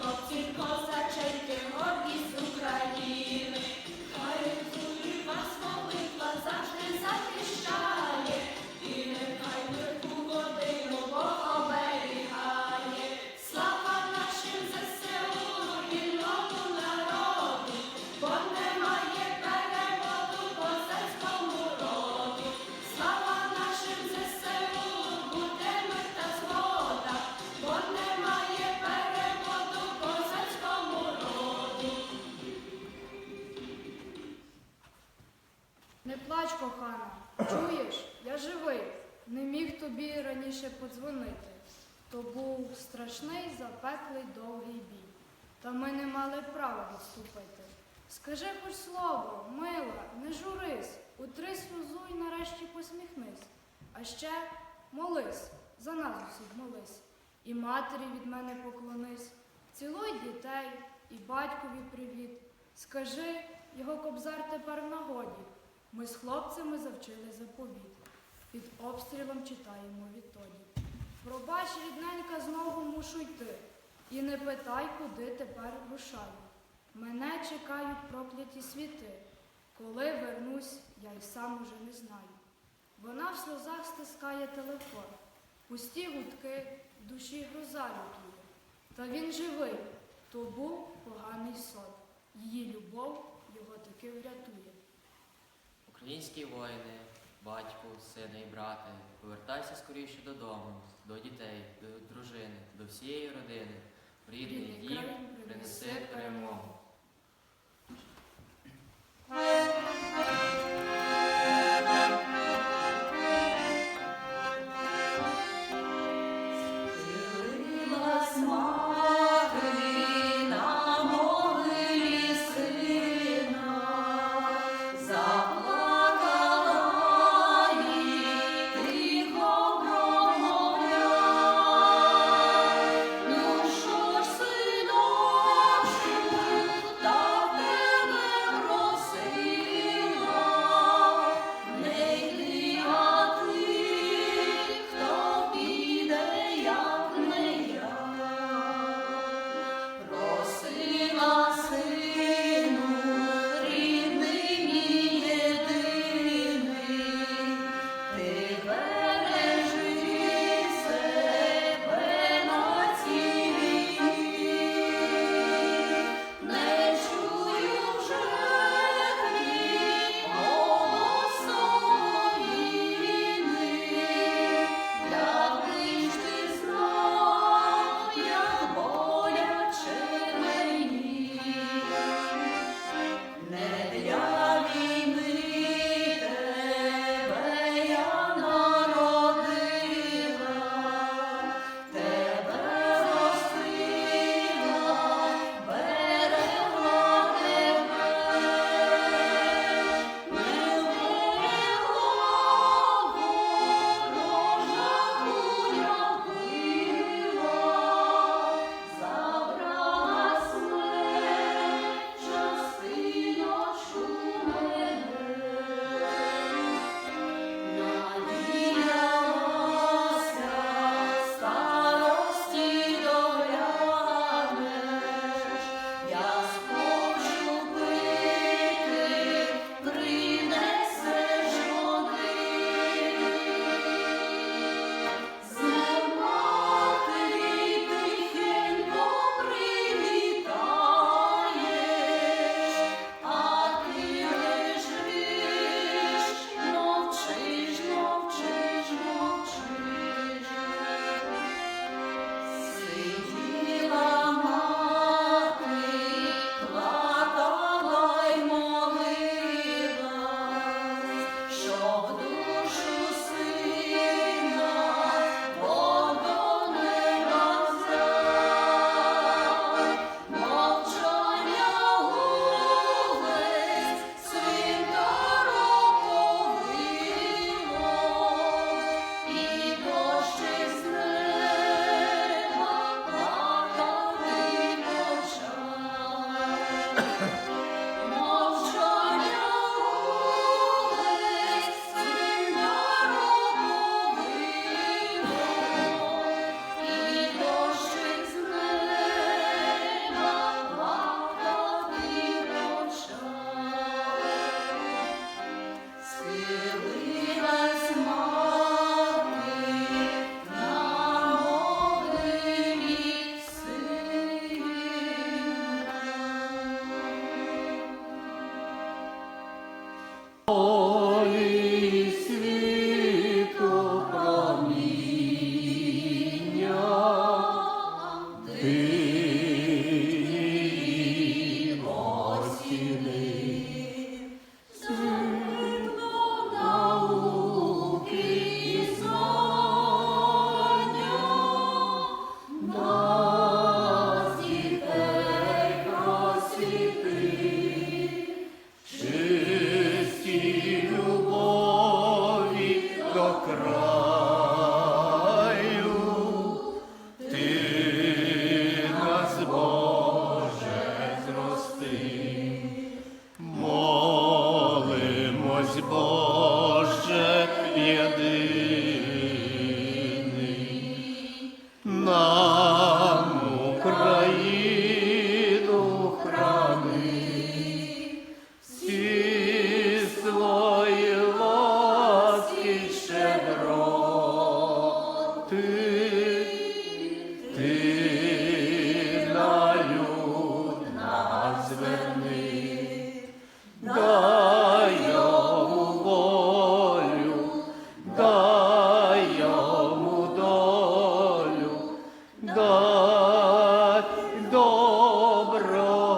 хлопців козаченьки горді Кохана. Чуєш, я живий. Не міг тобі раніше подзвонити. То був страшний, запеклий довгий бій. Та ми не мали права відступити. Скажи хоч слово, мила, не журись, утри сльозу і нарешті посміхнись. А ще молись, за нас усіх молись. І матері від мене поклонись. Цілуй дітей і батькові привіт. Скажи, його кобзар тепер в нагоді. Ми з хлопцями завчили заповіт. Під обстрілом читаємо відтоді. Пробач, рідненька, знову мушу йти. І не питай, куди тепер рушаю. Мене чекають прокляті світи. Коли вернусь, я й сам уже не знаю. Вона в сльозах стискає телефон. Пусті гудки, душі гроза лютує. Та він живий, то був поганий сон. Її любов його таки врятує. Українські воїни, батьку, сини і брате, повертайся скоріше додому, до дітей, до дружини, до всієї родини. В рідний дім принеси перемогу. He добро